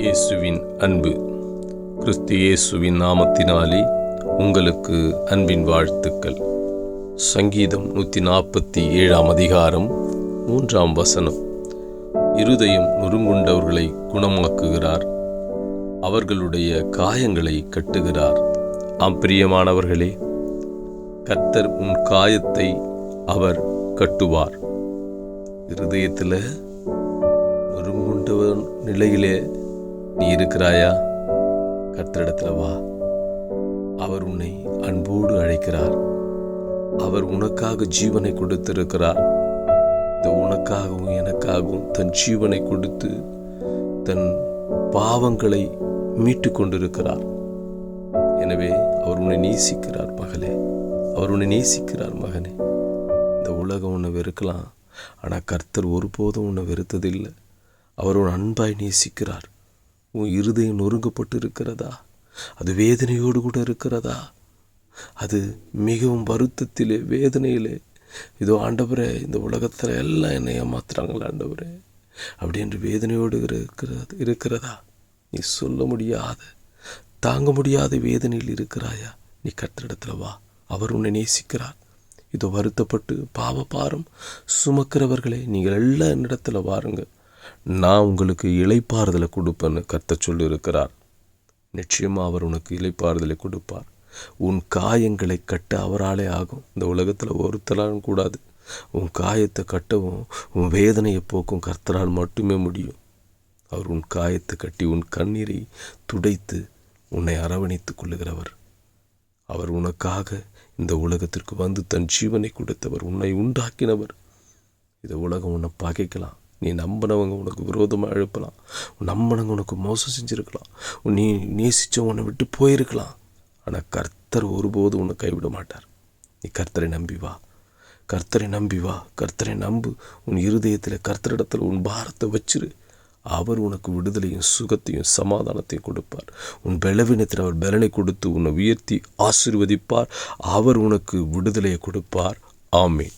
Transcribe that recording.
இயேசுவின் அன்பு. கிறிஸ்து இயேசுவின் நாமத்தினாலே உங்களுக்கு அன்பின் வாழ்த்துக்கள். சங்கீதம் நூற்றி நாற்பத்தி ஏழாம் அதிகாரம் மூன்றாம் வசனம். இருதயம் நொறுங்குண்டவர்களை குணமாக்குகிறார். அவர்களுடைய காயங்களை கட்டுகிறார். ஆம் பிரியமானவர்களே கர்த்தர் உன் காயத்தை அவர் கட்டுவார். இருதயத்தில் நொறுங்குண்டவன் நிலையிலே நீ இருக்கிறாயா? கர்த்தரிடத்தில் வா. அவர் உன்னை அன்போடு அழைக்கிறார். அவர் உனக்காக ஜீவனை கொடுத்திருக்கிறார். இந்த உனக்காகவும் எனக்காகவும் தன் ஜீவனை கொடுத்து தன் பாவங்களை மீட்டு கொண்டிருக்கிறார் எனவே அவர் உன்னை நேசிக்கிறார் மகளே. அவர் உன்னை நேசிக்கிறார் மகனே. இந்த உலகம் உன்னை வெறுக்கலாம். ஆனால் கர்த்தர் ஒருபோதும் உன்னை வெறுத்ததில்லை. அவர் உன் அன்பாய் நேசிக்கிறார். உன் இருதயம் நொறுங்கப்பட்டு இருக்கிறதா அது வேதனையோடு கூட இருக்கிறதா? அது மிகவும் வருத்தத்திலே வேதனையிலே. இதோ ஆண்டவரே இந்த உலகத்தில் எல்லாம் என்னை ஏமாத்துறாங்களா ஆண்டவரே. அப்படி என்று வேதனையோடு இருக்கிறது இருக்கிறதா? நீ சொல்ல முடியாத. தாங்க முடியாத வேதனையில் இருக்கிறாயா? நீ கத்திரிடத்தில் வா. அவர் உன்னை நேசிக்கிறார். இதோ வருத்தப்பட்டு பாவ பாரம் சுமக்கிறவர்களே நீங்கள் எல்லாம் என்னிடத்தில் வாருங்கள். நான் உங்களுக்கு இலைப்பாறுதலை கொடுப்பேன்னு கத்த சொல்லியிருக்கிறார். நிச்சயமாக அவர் உனக்கு இலைப்பாறுதலை கொடுப்பார். உன் காயங்களை கட்ட அவராலே ஆகும். இந்த உலகத்தில் ஒருத்தராலும் கூடாது. உன் காயத்தை கட்டவும் உன் வேதனையை போக்கும் கர்த்தரால் மட்டுமே முடியும். அவர் உன் காயத்தை கட்டி உன் கண்ணீரை துடைத்து உன்னை அரவணைத்துக் கொள்ளுகிறவர். அவர் உனக்காக இந்த உலகத்திற்கு வந்து தன் ஜீவனை கொடுத்தவர். உன்னை உண்டாக்கினவர். இந்த உலகம் உன்னை பகைக்கலாம். நீ நம்பினவங்க உனக்கு விரோதமாக எழுப்பலாம். நம்பினவங்க உனக்கு மோசம் செஞ்சுருக்கலாம். நீ நேசித்த உன்னை விட்டு போயிருக்கலாம். ஆனால் கர்த்தர் ஒருபோது உன்னை கைவிட மாட்டார். நீ கர்த்தரை நம்பி வா. கர்த்தரை நம்பி வா. கர்த்தரை நம்பு. உன் இருதயத்தில் கர்த்தரிடத்தில் உன் பாரத்தை வச்சிரு. அவர் உனக்கு விடுதலையும் சுகத்தையும் சமாதானத்தையும் கொடுப்பார். உன் பலவீனத்தில் அவர் பலனை கொடுத்து உன்னை உயர்த்தி ஆசிர்வதிப்பார். அவர் உனக்கு விடுதலையை கொடுப்பார். ஆமீன்.